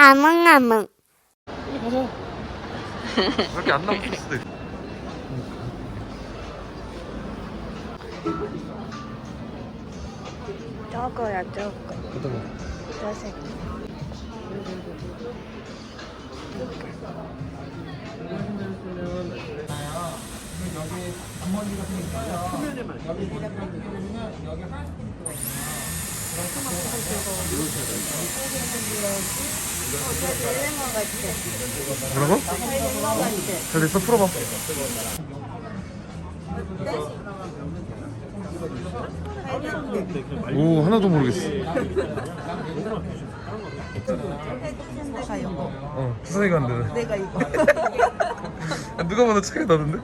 아뭉아뭉. 가자. 그렇게 안 나올 수도 있어. 저거야 저거. 거? 저색. 뭐라고? 잘 됐어? 풀어봐. 오 하나도 모르겠어. 어 수상이가 안 되네. 내가 이거. 누가 봐도 차이 나는데?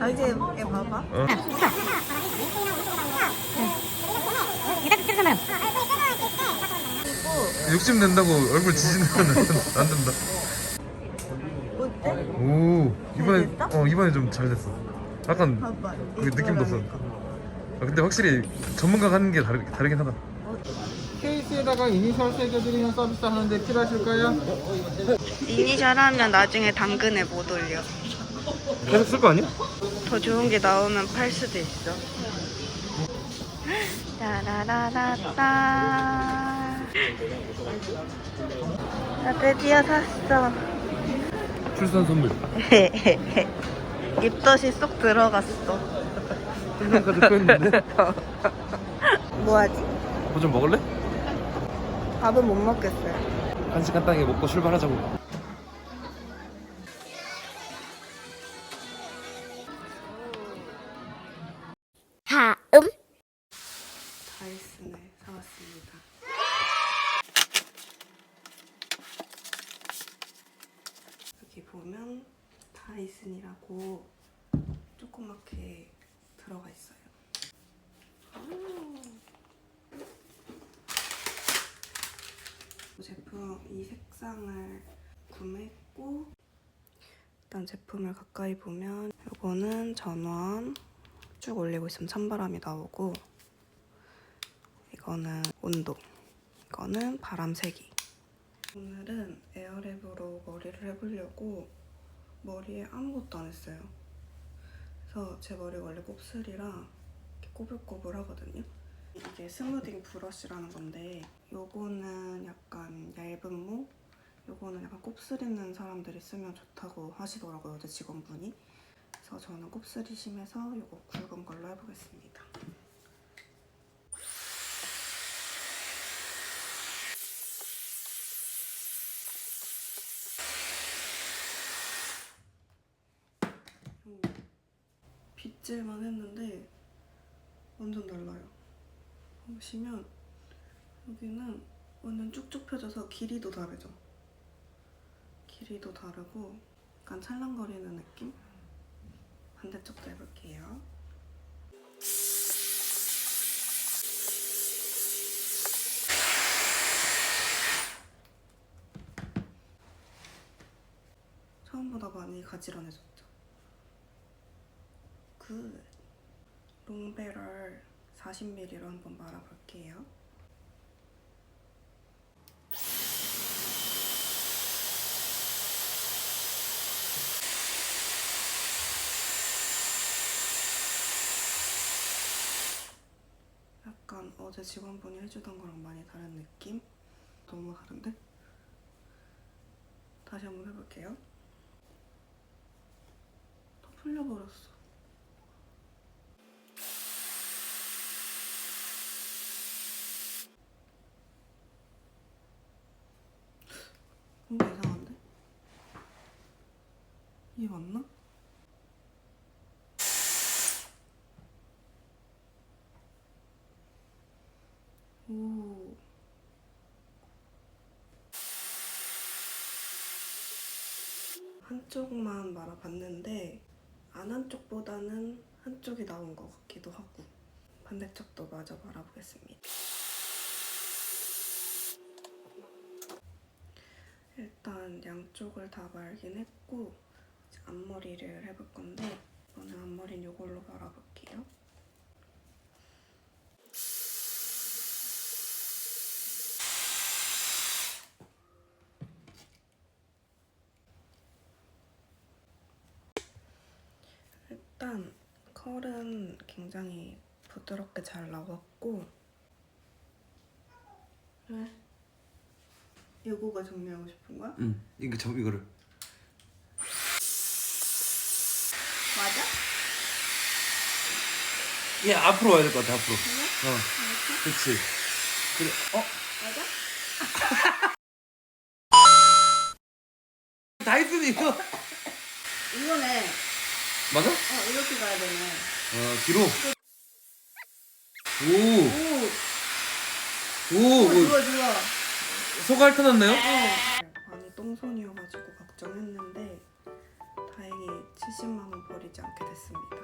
아 이제 얘 봐봐. 어. 욕심 낸다고 얼굴 지지는 안 된다. 어때? 오 이번에 됐다? 어 이번에 좀 잘 됐어. 약간 봐봐. 그 느낌도 없어. 아, 근데 확실히 전문가가 하는 게 다르, 다르긴 하다. 케이스에다가 이니셜 새겨드리는 서비스 하는데 필요하실까요? 이니셜 하면 나중에 당근에 못 올려. 계속 쓸 거 아니야? 더 좋은 게 나오면 팔 수도 있어. 따라라라따. 나 드디어 샀어. 출산 선물. 입덧이 쏙 들어갔어. 출산까지 껴있는데? 뭐하지? 뭐 좀 먹을래? 밥은 못 먹겠어요. 간식 간단하게 먹고 출발하자고. 다이슨이라고 조그맣게 들어가 있어요. 이 제품 이 색상을 구매했고 일단 제품을 가까이 보면 이거는 전원 쭉 올리고 있으면 찬바람이 나오고 이거는 온도, 이거는 바람 세기. 오늘은 에어랩으로 머리를 해보려고 머리에 아무것도 안 했어요. 그래서 제 머리 원래 곱슬이라 이렇게 꼬불꼬불 하거든요. 이게 스무딩 브러쉬라는 건데 요거는 약간 얇은 모, 요거는 약간 곱슬 있는 사람들이 쓰면 좋다고 하시더라고요, 제 직원분이. 그래서 저는 곱슬이 심해서 요거 굵은 걸로 해보겠습니다. 음, 빗질만 했는데 완전 달라요. 보시면 여기는 완전 쭉쭉 펴져서 길이도 다르죠. 길이도 다르고 약간 찰랑거리는 느낌? 반대쪽도 해볼게요. 처음보다 많이 가지런해졌죠. 굿. 롱베럴 40ml로 한번 말아볼게요. 약간 어제 직원분이 해주던 거랑 많이 다른 느낌? 너무 다른데? 다시 한번 해볼게요. 다 풀려버렸어. 뭔가 이상한데? 이게 맞나? 오. 한쪽만 말아봤는데 안 한쪽보다는 한쪽이 나온 것 같기도 하고 반대쪽도 마저 말아보겠습니다. 일단 양쪽을 다 말긴 했고 앞머리를 해볼 건데 이번에 앞머리는 이걸로 말아볼게요. 일단 컬은 굉장히 부드럽게 잘 나왔고 왜? 요거가 정리하고 싶은 거야? 응 이거 저 이거를 맞아? 얘 앞으로 와야 될 것 같아 앞으로. 어. 그렇지. 그래 어? 맞아? 다 했으니 이거. 이거네. 맞아? 어 이렇게 가야 되네. 어 뒤로. 오. 오오 어, 좋아 좋아. 소가 핥아놨나요? 많이 똥손이어가지고 걱정했는데 70만 원 버리지 않게 됐습니다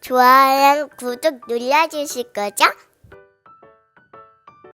좋아요, 구독 눌러주실 거죠?